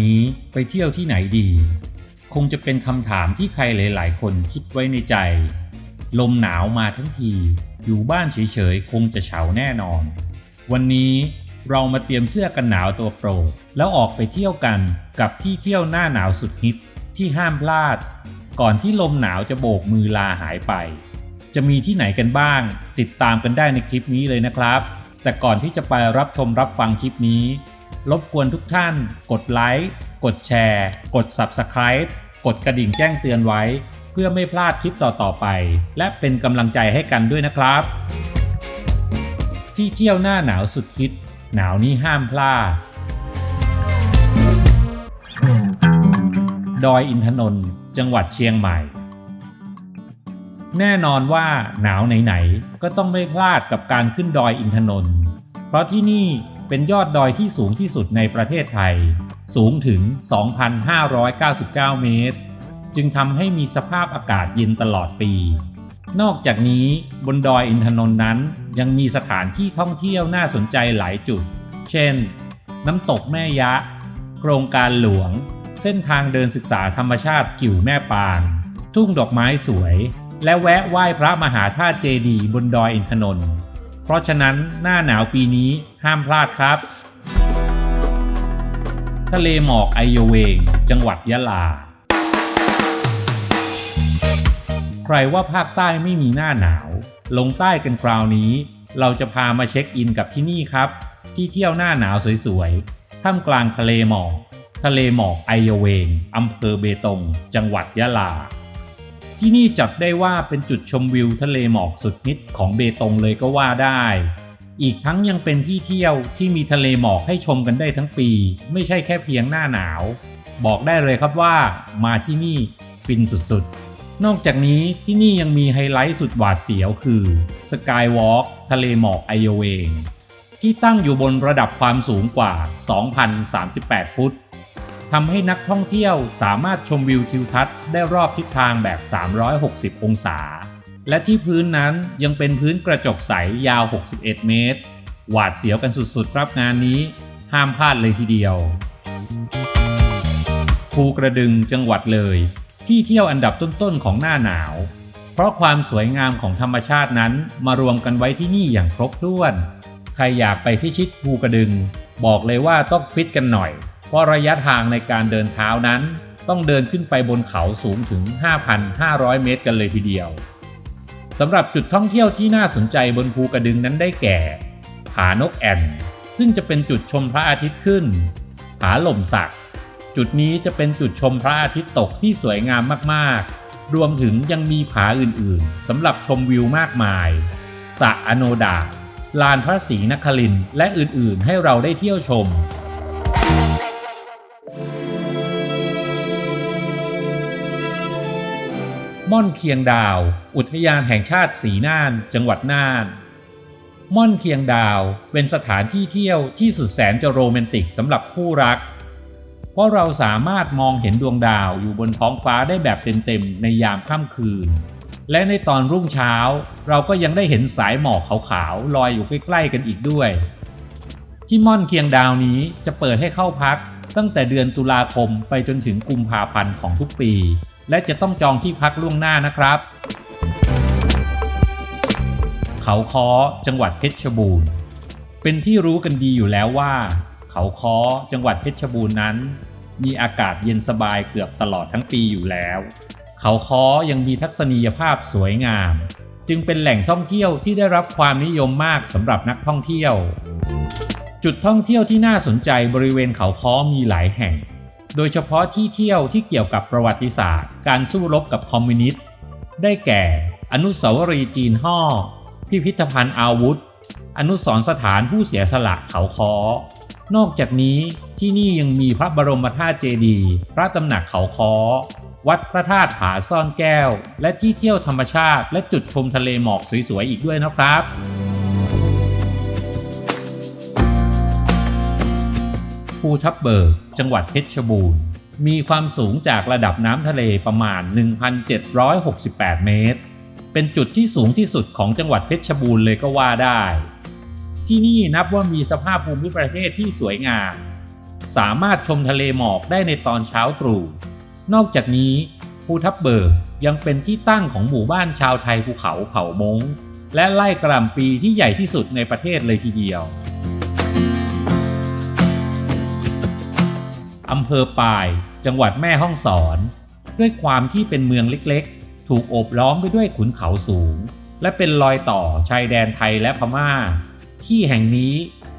นี้ไปเที่ยวที่ไหนดี คงจะเป็นคำถามที่ใครหลาย ๆ คนคิดไว้ในใจ ลมหนาวมาทั้งที อยู่บ้านเฉย ๆ คงจะเฉาแน่นอน วันนี้เรามาเตรียมเสื้อกันหนาวตัวโปรดแล้วออกไปเที่ยวกันกับที่เที่ยวหน้าหนาวสุดฮิตที่ห้ามพลาด ก่อนที่ลมหนาวจะโบกมือลาหายไป จะมีที่ไหนกันบ้าง ติดตามกันได้ในคลิปนี้เลยนะครับ แต่ก่อนที่จะไปรับชมรับฟังคลิปนี้ รบกวนทุกท่าน กดไลค์ กดแชร์ กด Subscribe กดกระดิ่งแจ้งเตือนไว้ เพื่อไม่พลาดคลิปต่อ ๆ ไป และเป็นกำลังใจให้กันด้วยนะครับ ที่เที่ยวหน้าหนาวสุดฮิตหนาวนี้ห้ามพลาด ดอยอินทนนท์จังหวัดเชียงใหม่ แน่นอนว่าหนาวไหน ๆ ก็ต้องไม่พลาดกับการขึ้นดอยอินทนนท์เพราะที่นี่ เป็นยอดดอยที่สูงที่สุดในประเทศไทย สูงถึง 2,599 เมตร จึงทำให้มีสภาพอากาศเย็นตลอดปี นอกจากนี้บนดอยอินทนนท์นั้นยังมีสถานที่ท่องเที่ยวน่าสนใจหลายจุด เช่น น้ำตกแม่ยะ โครงการหลวง เส้นทางเดินศึกษาธรรมชาติกิ่วแม่ปานทุ่งดอกไม้สวย และแวะไหว้พระมหาธาตุเจดีย์บนดอยอินทนนท์ เพราะฉะนั้นหน้าหนาวปีนี้ห้ามพลาดครับ ทะเลหมอกไอโยเวง จังหวัดยะลา ใครว่าภาคใต้ไม่มีหน้าหนาว ลงใต้กันคราวนี้ เราจะพามาเช็คอินกับที่นี่ครับ ที่เที่ยวหน้าหนาวสวยๆ ท่ามกลางทะเลหมอก ทะเลหมอกไอโยเวงอำเภอเบตง จังหวัดยะลา ที่นี่จัดได้ว่าเป็นจุดชมวิวทะเลหมอกสุดฮิตของเบตงเลยก็ว่าได้ อีกทั้งยังเป็นที่เที่ยวที่มีทะเลหมอกให้ชมกันได้ทั้งปี ไม่ใช่แค่เพียงหน้าหนาว บอกได้เลยครับว่ามาที่นี่ฟินสุดๆนอกจากนี้ที่นี่ยังมีไฮไลท์สุดหวาดเสียวคือสกายวอล์กทะเลหมอกไอโยเวงที่ตั้งอยู่บนระดับความสูงกว่า 2,038 ฟุต ทำให้นักท่องเที่ยวสามารถชมวิวทิวทัศน์ได้รอบทิศทางแบบ 360 องศา และที่พื้นนั้นยังเป็นพื้นกระจกใสยาว 61 เมตร หวาดเสียวกันสุดๆครับงานนี้ ห้ามพลาดเลยทีเดียวภูกระดึงจังหวัดเลย ที่เที่ยวอันดับต้นๆของหน้าหนาว เพราะความสวยงามของธรรมชาตินั้นมารวมกันไว้ที่นี่อย่างครบถ้วน ใครอยากไปพิชิตภูกระดึง บอกเลยว่าต้องฟิตกันหน่อย ราะระยะทางในการเดินเท้านั้น ต้องเดินขึ้นไปบนเขาสูงถึง 5,500 เมตรกันเลยทีเดียวสำหรับจุดท่องเที่ยวที่น่าสนใจบนภูกระดึงนั้นได้แก่ ผานกแอ่น ซึ่งจะเป็นจุดชมพระอาทิตย์ขึ้น ผาหล่มสัก จุดนี้จะเป็นจุดชมพระอาทิตย์ตกที่สวยงามมากๆ รวมถึงยังมีผาอื่นๆสำหรับชมวิวมากมายสระอโนดาลานพระศรีนครินและอื่นๆ ให้เราได้เที่ยวชม ม่อนเคียงดาว อุทยานแห่งชาติสีน่าน จังหวัดน่าน ม่อนเคียงดาวเป็นสถานที่เที่ยวที่สุดแสนจะโรแมนติกสำหรับคู่รัก เพราะเราสามารถมองเห็นดวงดาวอยู่บนท้องฟ้าได้แบบเต็มๆในยามค่ำคืน และในตอนรุ่งเช้า เราก็ยังได้เห็นสายหมอกขาวๆลอยอยู่ใกล้ๆกันอีกด้วย ที่ม่อนเคียงดาวนี้จะเปิดให้เข้าพักตั้งแต่เดือนตุลาคมไปจนถึงกุมภาพันธ์ของทุกปี และจะต้องจองที่พักล่วงหน้านะครับ เขาค้อจังหวัดเพชรบูรณ์ เป็นที่รู้กันดีอยู่แล้วว่า เขาค้อจังหวัดเพชรบูรณ์นั้น มีอากาศเย็นสบายเกือบตลอดทั้งปีอยู่แล้ว เขาค้อยังมีทัศนียภาพสวยงาม จึงเป็นแหล่งท่องเที่ยวที่ได้รับความนิยมมากสำหรับนักท่องเที่ยว จุดท่องเที่ยวที่น่าสนใจบริเวณเขาค้อมีหลายแห่ง โดยเฉพาะที่เที่ยวที่เกี่ยวกับประวัติศาสตร์ การสู้รบกับคอมมิวนิสต์ ได้แก่ อนุสาวรีย์จีนห่อ พิพิธภัณฑ์อาวุธ อนุสรสถานผู้เสียสละเขาค้อนอกจากนี้ที่นี่ยังมีพระบรมธาตุเจดีย์พระตำหนักเขาค้อวัดพระธาตุผาซ่อนแก้ว และที่เที่ยวธรรมชาติ และจุดชมทะเลหมอกสวยๆอีกด้วยนะครับ ภูทับเบิก จังหวัดเพชรบูรณ์ มีความสูงจากระดับน้ำทะเลประมาณ 1,768 เมตร เป็นจุดที่สูงที่สุดของจังหวัดเพชรบูรณ์เลยก็ว่าได้ ที่นี่นับว่ามีสภาพภูมิประเทศที่สวยงาม สามารถชมทะเลหมอกได้ในตอนเช้าตรู่ นอกจากนี้ภูทับเบิกยังเป็นที่ตั้งของหมู่บ้านชาวไทยภูเขาเผ่ามงและไล่กระหล่ำปีที่ใหญ่ที่สุดในประเทศเลยทีเดียว อำเภอปาย จังหวัดแม่ฮ่องสอน ด้วยความที่เป็นเมืองเล็กๆ ถูกโอบล้อมไปด้วยขุนเขาสูง และเป็นรอยต่อชายแดนไทยและพม่า ที่แห่งนี้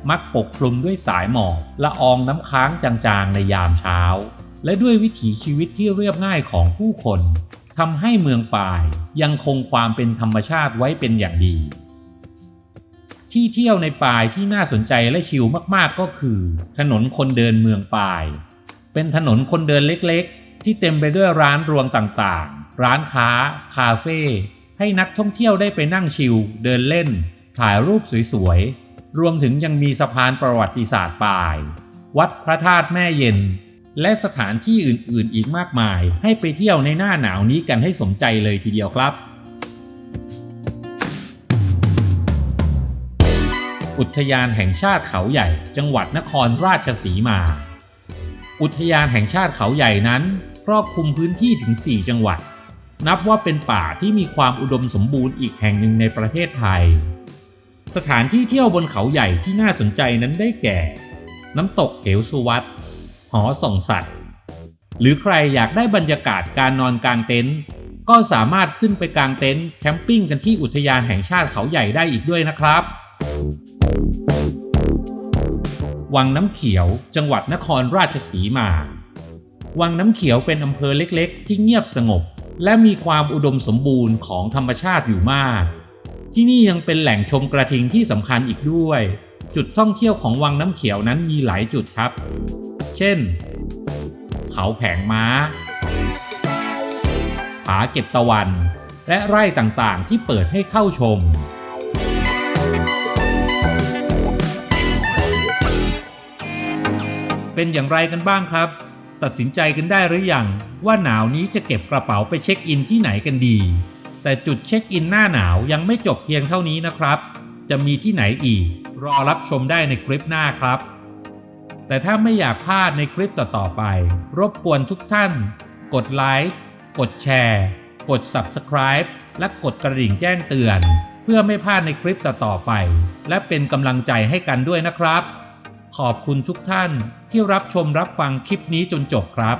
มักปกคลุมด้วยสายหมอกละอองน้ำค้างจางๆในยามเช้า และด้วยวิถีชีวิตที่เรียบง่ายของผู้คนทำให้เมืองปายยังคงความเป็นธรรมชาติไว้เป็นอย่างดี ที่เที่ยวในปายที่น่าสนใจและชิลมากๆก็คือ ถนนคนเดินเมืองปาย เป็นถนนคนเดินเล็กๆ ที่เต็มไปด้วยร้านรวงต่างๆ ร้านค้า คาเฟ่ ให้นักท่องเที่ยวได้ไปนั่งชิล เดินเล่น ถ่ายรูปสวยๆ รวมถึงยังมีสะพานประวัติศาสตร์ปาย วัดพระธาตุแม่เย็น และสถานที่อื่นๆ อีกมากมาย ให้ไปเที่ยวในหน้าหนาวนี้กันให้สมใจเลยทีเดียวครับอุทยานแห่งชาติเขาใหญ่ จังหวัดนครราชสีมา อุทยานแห่งชาติเขาใหญ่นั้นครอบคลุมพื้นที่ถึง 4 จังหวัด นับว่าเป็นป่าที่มีความอุดมสมบูรณ์อีกแห่งหนึ่งในประเทศไทย สถานที่เที่ยวบนเขาใหญ่ที่น่าสนใจนั้นได้แก่ น้ำตกเหวสุวัตหอส่องสัตว์ หรือใครอยากได้บรรยากาศการนอนกลางเต็นท์ก็สามารถขึ้นไปกลางเต็นท์แคมปิ้งกันที่อุทยานแห่งชาติเขาใหญ่ได้อีกด้วยนะครับ วังน้ำเขียว จังหวัดนครราชสีมา วังน้ำเขียวเป็นอำเภอเล็กๆ ที่เงียบสงบ และมีความอุดมสมบูรณ์ของธรรมชาติอยู่มาก ที่นี่ยังเป็นแหล่งชมกระทิงที่สำคัญอีกด้วย จุดท่องเที่ยวของวังน้ำเขียวนั้นมีหลายจุดครับ เช่น เขาแผงม้า ผาเก็บตะวัน และไร่ต่างๆที่เปิดให้เข้าชม เป็นอย่างไรกันบ้างครับ ตัดสินใจกันได้หรือยังว่าหนาวนี้จะเก็บกระเป๋าไปเช็คอินที่ไหนกันดี แต่จุดเช็คอินหน้าหนาวยังไม่จบเพียงเท่านี้นะครับ จะมีที่ไหนอีก รอรับชมได้ในคลิปหน้าครับ แต่ถ้าไม่อยากพลาดในคลิปต่อๆไป รบกวนทุกท่าน กดไลค์กดแชร์ กด Subscribe และกดกระดิ่งแจ้งเตือน เพื่อไม่พลาดในคลิปต่อๆไป และเป็นกำลังใจให้กันด้วยนะครับ ขอบคุณทุกท่านที่รับชมรับฟังคลิปนี้จนจบครับ